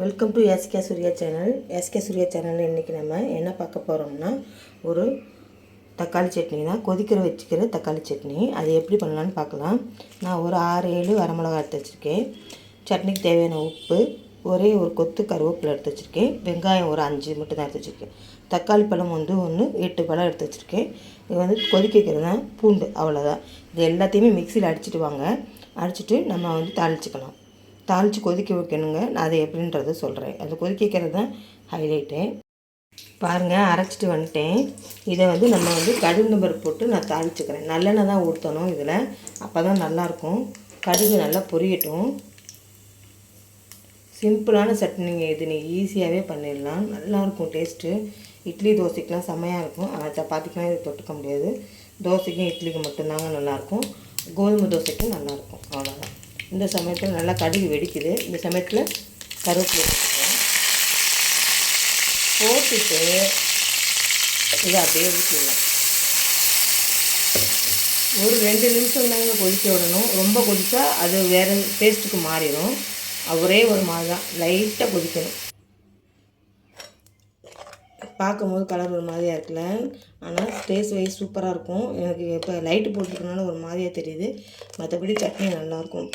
Welcome to SK Surya channel SK Surya சேனலில் இன்றைக்கி நம்ம என்ன பார்க்க போகிறோம்னா ஒரு தக்காளி சட்னி தான். கொதிக்கிற வச்சுக்கிற தக்காளி சட்னி. அது எப்படி பண்ணலான்னு பார்க்கலாம். நான் ஒரு ஆறு ஏழு வரமிளகா எடுத்து வச்சுருக்கேன். சட்னிக்கு தேவையான உப்பு ஒரே ஒரு கொத்து கருவேப்பிலை எடுத்து வச்சுருக்கேன். வெங்காயம் ஒரு அஞ்சு மட்டும் தான் எடுத்து வச்சுருக்கேன். தக்காளி பழம் வந்து ஒன்று எட்டு பழம் எடுத்து வச்சுருக்கேன். இது வந்து கொதிக்க வைக்கிறது தான் பூண்டு அவ்வளோதான் இது எல்லாத்தையுமே மிக்சியில் அடிச்சிட்டு வாங்க. அடிச்சிட்டு நம்ம வந்து தாளிச்சுக்கலாம். தாளித்து கொதிக்க வைக்கணுங்க. நான் அதை எப்படின்றத சொல்கிறேன் அது கொதிக்க வைக்கிறது தான் ஹைலைட்டு பாருங்கள் அரைச்சிட்டு வந்துட்டேன். இதை வந்து நம்ம வந்து கடுகு பருப்பு போட்டு நான் தாளிச்சுக்கிறேன். நல்லெண்ணெய் தான் ஊற்றணும் இதில். அப்போ தான் நல்லாயிருக்கும். கடுகு நல்லா பொரியட்டும். சிம்பிளான சட்னிங்க இது. நீங்கள் ஈஸியாகவே பண்ணிடலாம். நல்லாயிருக்கும் டேஸ்ட்டு. இட்லி தோசைக்கெலாம் செம்மையாக இருக்கும். ஆனால் சப்பாத்திக்கெலாம் இது தொட்டுக்க முடியாது. தோசைக்கும் இட்லிக்கும் மட்டும்தாங்க நல்லாயிருக்கும். கோதுமை தோசைக்கும் நல்லாயிருக்கும். அவ்வளோ இந்த சமயத்தில் நல்லா கடுகு வெடிக்குது. இந்த சமயத்தில் கருவேப்பிலை போட்டுட்டு இதை அப்படியே ஊற்றிடலாம் ஒரு ரெண்டு நிமிஷம் தாங்க கொதிக்க விடணும். ரொம்ப கொதித்தா அது வேறு டேஸ்ட்டுக்கு மாறிடும். ஒரே ஒரு மாதிரி தான். லைட்டாக கொதிக்கணும். பார்க்கும்போது கலர் ஒரு மாதிரியாக இருக்குல்ல. ஆனால் டேஸ்ட் வைஸ் சூப்பராக இருக்கும். எனக்கு இப்போ லைட்டு போட்டுருக்கனால ஒரு மாதிரியாக தெரியுது. மற்றபடி சட்னி நல்லாயிருக்கும்